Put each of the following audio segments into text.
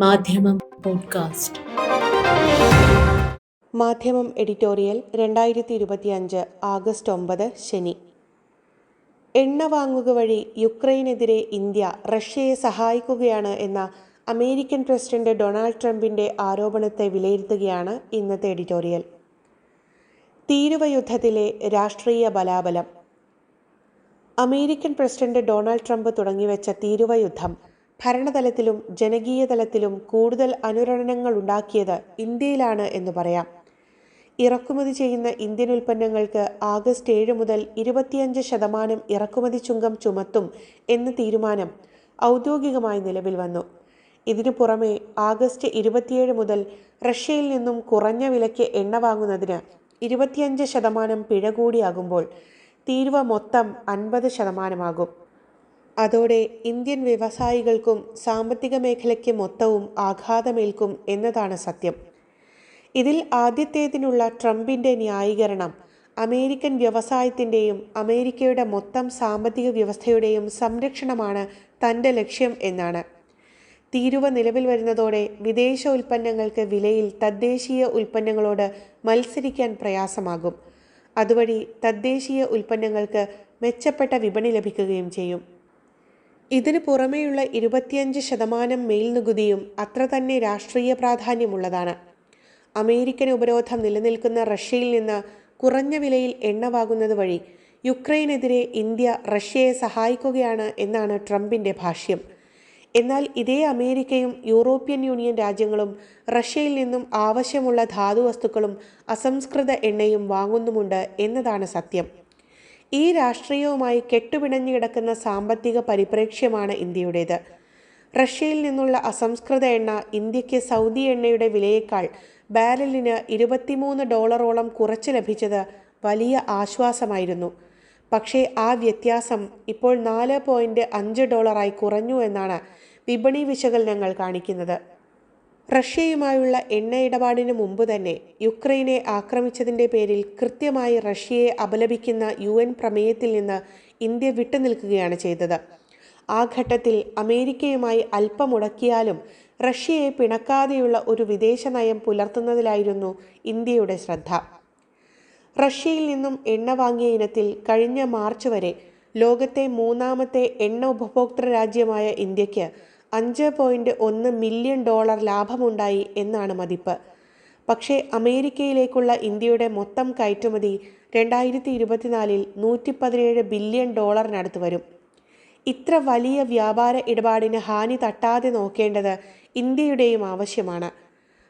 മാധ്യമം പോഡ്കാസ്റ്റ്. മാധ്യമം എഡിറ്റോറിയൽ രണ്ടായിരത്തി ഇരുപത്തിയഞ്ച് ആഗസ്റ്റ് ഒമ്പത് ശനി. എണ്ണ വാങ്ങുക വഴി യുക്രൈനെതിരെ ഇന്ത്യ റഷ്യയെ സഹായിക്കുകയാണ് എന്ന അമേരിക്കൻ പ്രസിഡന്റ് ഡൊണാൾഡ് ട്രംപിന്റെ ആരോപണത്തെ വിലയിരുത്തുകയാണ് ഇന്നത്തെ എഡിറ്റോറിയൽ. തീരുവ യുദ്ധത്തിലെ രാഷ്ട്രീയ ബലാബലം. അമേരിക്കൻ പ്രസിഡന്റ് ഡൊണാൾഡ് ട്രംപ് തുടങ്ങിവെച്ച തീരുവ യുദ്ധം ഭരണതലത്തിലും ജനകീയ തലത്തിലും കൂടുതൽ അനുരണനങ്ങൾ ഉണ്ടാക്കിയത് ഇന്ത്യയിലാണ് എന്ന് പറയാം. ഇറക്കുമതി ചെയ്യുന്ന ഇന്ത്യൻ ഉൽപ്പന്നങ്ങൾക്ക് ആഗസ്റ്റ് ഏഴ് മുതൽ ഇരുപത്തിയഞ്ച് ശതമാനം ഇറക്കുമതി ചുങ്കം ചുമത്തും എന്ന തീരുമാനം ഔദ്യോഗികമായി നിലവിൽ വന്നു. ഇതിനു പുറമെ ആഗസ്റ്റ് ഇരുപത്തിയേഴ് മുതൽ റഷ്യയിൽ നിന്നും കുറഞ്ഞ വിലയ്ക്ക് എണ്ണ വാങ്ങുന്നതിന് ഇരുപത്തിയഞ്ച് ശതമാനം പിഴ കൂടിയാകുമ്പോൾ തീരുവ മൊത്തം അൻപത് ശതമാനമാകും. അതോടെ ഇന്ത്യൻ വ്യവസായികൾക്കും സാമ്പത്തിക മേഖലയ്ക്ക് മൊത്തവും ആഘാതമേൽക്കും എന്നതാണ് സത്യം. ഇതിൽ ആദ്യത്തേതിനുള്ള ട്രംപിന്റെ ന്യായീകരണം അമേരിക്കൻ വ്യവസായത്തിന്റെയും അമേരിക്കയുടെ മൊത്തം സാമ്പത്തിക വ്യവസ്ഥയുടെയും സംരക്ഷണമാണ് തന്റെ ലക്ഷ്യം എന്നാണ്. തീരുവ നിലവിൽ വരുന്നതോടെ വിദേശ ഉൽപ്പന്നങ്ങൾക്ക് വിലയിൽ തദ്ദേശീയ ഉൽപ്പന്നങ്ങളോട് മത്സരിക്കാൻ പ്രയാസമാകും. അതുവഴി തദ്ദേശീയ ഉൽപ്പന്നങ്ങൾക്ക് മെച്ചപ്പെട്ട വിപണി ലഭിക്കുകയും ചെയ്യും. ഇതിനു പുറമെയുള്ള ഇരുപത്തിയഞ്ച് ശതമാനം മേൽനികുതിയും അത്ര തന്നെ രാഷ്ട്രീയ പ്രാധാന്യമുള്ളതാണ്. അമേരിക്കൻ ഉപരോധം നിലനിൽക്കുന്ന റഷ്യയിൽ നിന്ന് കുറഞ്ഞ വിലയിൽ എണ്ണ വാങ്ങുന്നത് വഴി യുക്രൈനെതിരെ ഇന്ത്യ റഷ്യയെ സഹായിക്കുകയാണ് എന്നാണ് ട്രംപിന്റെ ഭാഷ്യം. എന്നാൽ ഇതേ അമേരിക്കയും യൂറോപ്യൻ യൂണിയൻ രാജ്യങ്ങളും റഷ്യയിൽ നിന്നും ആവശ്യമുള്ള ധാതുവസ്തുക്കളും അസംസ്കൃത എണ്ണയും വാങ്ങുന്നുമുണ്ട് എന്നതാണ് സത്യം. ഈ രാഷ്ട്രീയവുമായി കെട്ടുപിണഞ്ഞു കിടക്കുന്ന സാമ്പത്തിക പരിപ്രേക്ഷ്യമാണ് ഇന്ത്യയുടേത്. റഷ്യയിൽ നിന്നുള്ള അസംസ്കൃത എണ്ണ ഇന്ത്യയ്ക്ക് സൗദി എണ്ണയുടെ വിലയേക്കാൾ ബാരലിന് ഇരുപത്തിമൂന്ന് ഡോളറോളം കുറച്ച് ലഭിച്ചത് വലിയ ആശ്വാസമായിരുന്നു. പക്ഷേ ആ വ്യത്യാസം ഇപ്പോൾ നാല് പോയിന്റ് അഞ്ച് ഡോളറായി കുറഞ്ഞു എന്നാണ് വിപണി വിശകലനങ്ങൾ കാണിക്കുന്നത്. റഷ്യയുമായുള്ള എണ്ണ ഇടപാടിന് മുമ്പ് തന്നെ യുക്രൈനെ ആക്രമിച്ചതിന്റെ പേരിൽ കൃത്യമായി റഷ്യയെ അപലപിക്കുന്ന യു എൻ പ്രമേയത്തിൽ നിന്ന് ഇന്ത്യ വിട്ടുനിൽക്കുകയാണ് ചെയ്തത്. ആ ഘട്ടത്തിൽ അമേരിക്കയുമായി അല്പം മുടക്കിയാലും റഷ്യയെ പിണക്കാതെയുള്ള ഒരു വിദേശ നയം പുലർത്തുന്നതിലായിരുന്നു ഇന്ത്യയുടെ ശ്രദ്ധ. റഷ്യയിൽ നിന്നും എണ്ണ വാങ്ങിയ ഇനത്തിൽ കഴിഞ്ഞ മാർച്ച് വരെ ലോകത്തെ മൂന്നാമത്തെ എണ്ണ ഉപഭോക്തൃ രാജ്യമായ ഇന്ത്യയ്ക്ക് അഞ്ച് പോയിന്റ് ഒന്ന് മില്യൺ ഡോളർ ലാഭമുണ്ടായി എന്നാണ് മതിപ്പ്. പക്ഷേ അമേരിക്കയിലേക്കുള്ള ഇന്ത്യയുടെ മൊത്തം കയറ്റുമതി രണ്ടായിരത്തി ഇരുപത്തിനാലിൽ നൂറ്റി പതിനേഴ് ബില്യൺ ഡോളറിനടുത്ത് വരും. ഇത്ര വലിയ വ്യാപാര ഇടപാടിന് ഹാനി തട്ടാതെ നോക്കേണ്ടത് ഇന്ത്യയുടെയും ആവശ്യമാണ്.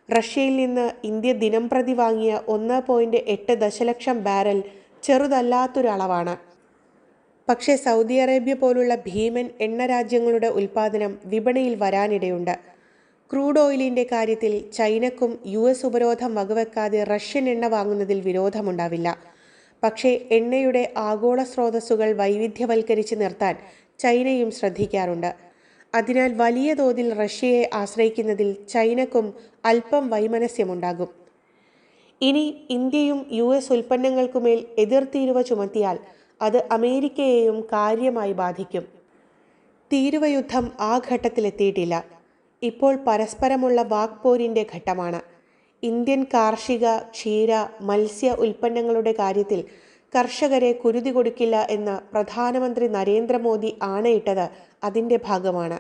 റഷ്യയിൽ നിന്ന് ഇന്ത്യ ദിനംപ്രതി വാങ്ങിയ ഒന്ന് പോയിന്റ് എട്ട് ദശലക്ഷം ബാരൽ ചെറുതല്ലാത്തൊരളവാണ്. പക്ഷേ സൗദി അറേബ്യ പോലുള്ള ഭീമൻ എണ്ണ രാജ്യങ്ങളുടെ ഉൽപ്പാദനം വിപണിയിൽ വരാനിടയുണ്ട്. ക്രൂഡ് ഓയിലിന്റെ കാര്യത്തിൽ ചൈനക്കും യു എസ് ഉപരോധം വകവെക്കാതെ റഷ്യൻ എണ്ണ വാങ്ങുന്നതിൽ വിരോധമുണ്ടാവില്ല. പക്ഷേ എണ്ണയുടെ ആഗോള സ്രോതസ്സുകൾ വൈവിധ്യവൽക്കരിച്ച് നിർത്താൻ ചൈനയും ശ്രദ്ധിക്കാറുണ്ട്. അതിനാൽ വലിയ തോതിൽ റഷ്യയെ ആശ്രയിക്കുന്നതിൽ ചൈനക്കും അല്പം വൈമനസ്യമുണ്ടാകും. ഇനി ഇന്ത്യയും യു എസ് ഉൽപ്പന്നങ്ങൾക്കുമേൽ എതിർത്തീരുവ ചുമത്തിയാൽ അത് അമേരിക്കയെയും കാര്യമായി ബാധിക്കും. തീരുവയുദ്ധം ആ ഘട്ടത്തിലെത്തിയിട്ടില്ല. ഇപ്പോൾ പരസ്പരമുള്ള വാക്പോരിന്റെ ഘട്ടമാണ്. ഇന്ത്യൻ കാർഷിക ക്ഷീര മത്സ്യ ഉൽപ്പന്നങ്ങളുടെ കാര്യത്തിൽ കർഷകരെ കുരുതി കൊടുക്കില്ല എന്ന് പ്രധാനമന്ത്രി നരേന്ദ്രമോദി ആണയിട്ടത് അതിന്റെ ഭാഗമാണ്.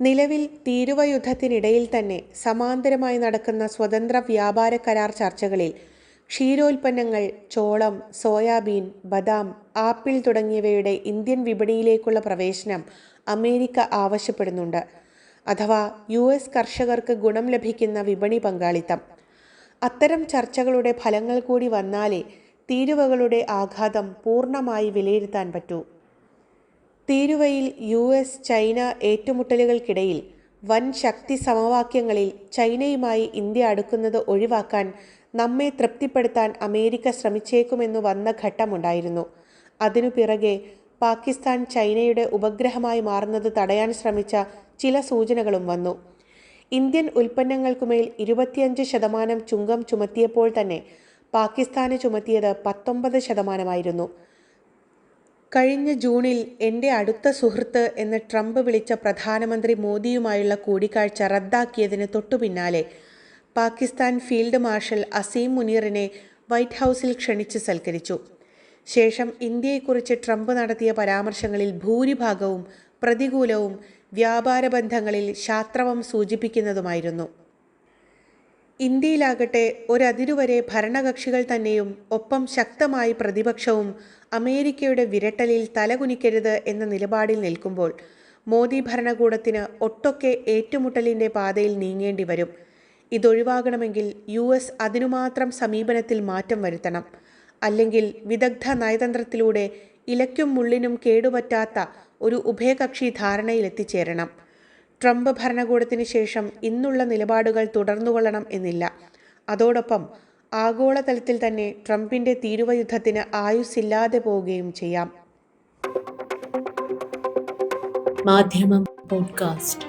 നിലവിൽ തീരുവ യുദ്ധത്തിനിടയിൽ തന്നെ സമാന്തരമായി നടക്കുന്ന സ്വതന്ത്ര വ്യാപാര കരാർ ചർച്ചകളിൽ ക്ഷീരോൽപ്പന്നങ്ങൾ ചോളം സോയാബീൻ ബദാം ആപ്പിൾ തുടങ്ങിയവയുടെ ഇന്ത്യൻ വിപണിയിലേക്കുള്ള പ്രവേശനം അമേരിക്ക ആവശ്യപ്പെടുന്നുണ്ട്. അഥവാ യു എസ് കർഷകർക്ക് ഗുണം ലഭിക്കുന്ന വിപണി പങ്കാളിത്തം. അത്തരം ചർച്ചകളുടെ ഫലങ്ങൾ കൂടി വന്നാലേ തീരുവകളുടെ ആഘാതം പൂർണമായി വിലയിരുത്താൻ പറ്റൂ. തീരുവയിൽ യു എസ് ചൈന ഏറ്റുമുട്ടലുകൾക്കിടയിൽ വൻ ശക്തി സമവാക്യങ്ങളിൽ ചൈനയുമായി ഇന്ത്യ അടുക്കുന്നത് ഒഴിവാക്കാൻ നമ്മെ തൃപ്തിപ്പെടുത്താൻ അമേരിക്ക ശ്രമിച്ചേക്കുമെന്നു വന്ന ഘട്ടമുണ്ടായിരുന്നു. അതിനു പിറകെ പാകിസ്ഥാൻ ചൈനയുടെ ഉപഗ്രഹമായി മാറുന്നത് തടയാൻ ശ്രമിച്ച ചില സൂചനകളും വന്നു. ഇന്ത്യൻ ഉൽപ്പന്നങ്ങൾക്കുമേൽ ഇരുപത്തിയഞ്ച് ശതമാനം ചുങ്കം ചുമത്തിയപ്പോൾ തന്നെ പാകിസ്ഥാന് ചുമത്തിയത് പത്തൊമ്പത് ശതമാനമായിരുന്നു. കഴിഞ്ഞ ജൂണിൽ എന്റെ അടുത്ത സുഹൃത്ത് എന്ന് ട്രംപ് വിളിച്ച പ്രധാനമന്ത്രി മോദിയുമായുള്ള കൂടിക്കാഴ്ച റദ്ദാക്കിയതിന് തൊട്ടുപിന്നാലെ പാകിസ്ഥാൻ ഫീൽഡ് മാർഷൽ അസീം മുനീറിനെ വൈറ്റ് ഹൗസിൽ ക്ഷണിച്ച് സൽക്കരിച്ചു. ശേഷം ഇന്ത്യയെക്കുറിച്ച് ട്രംപ് നടത്തിയ പരാമർശങ്ങളിൽ ഭൂരിഭാഗവും പ്രതികൂലവും വ്യാപാര ബന്ധങ്ങളിൽ ശാസ്ത്രവം സൂചിപ്പിക്കുന്നതുമായിരുന്നു. ഇന്ത്യയിലാകട്ടെ ഒരതിരുവരെ ഭരണകക്ഷികൾ തന്നെയും ഒപ്പം ശക്തമായി പ്രതിപക്ഷവും അമേരിക്കയുടെ വിരട്ടലിൽ തലകുനിക്കരുത് എന്ന നിലപാടിൽ നിൽക്കുമ്പോൾ മോദി ഭരണകൂടത്തിന് ഒട്ടൊക്കെ ഏറ്റുമുട്ടലിന്റെ പാതയിൽ നീങ്ങേണ്ടി വരും. ഇതൊഴിവാകണമെങ്കിൽ യു എസ് അതിനുമാത്രം സമീപനത്തിൽ മാറ്റം വരുത്തണം. അല്ലെങ്കിൽ വിദഗ്ധ നയതന്ത്രത്തിലൂടെ ഇലയ്ക്കും മുള്ളിനും കേടുപറ്റാത്ത ഒരു ഉഭയകക്ഷി ധാരണയിലെത്തിച്ചേരണം ട്രംപ് ഭരണകൂടത്തിന് ശേഷം ഇന്നുള്ള നിലപാടുകൾ തുടർന്നുകൊള്ളണം എന്നില്ല. അതോടൊപ്പം ആഗോളതലത്തിൽ തന്നെ ട്രംപിന്റെ തീരുവയുദ്ധത്തിന് ആയുസ്സില്ലാതെ പോവുകയും ചെയ്യാം. മാധ്യമം പോഡ്കാസ്റ്റ്.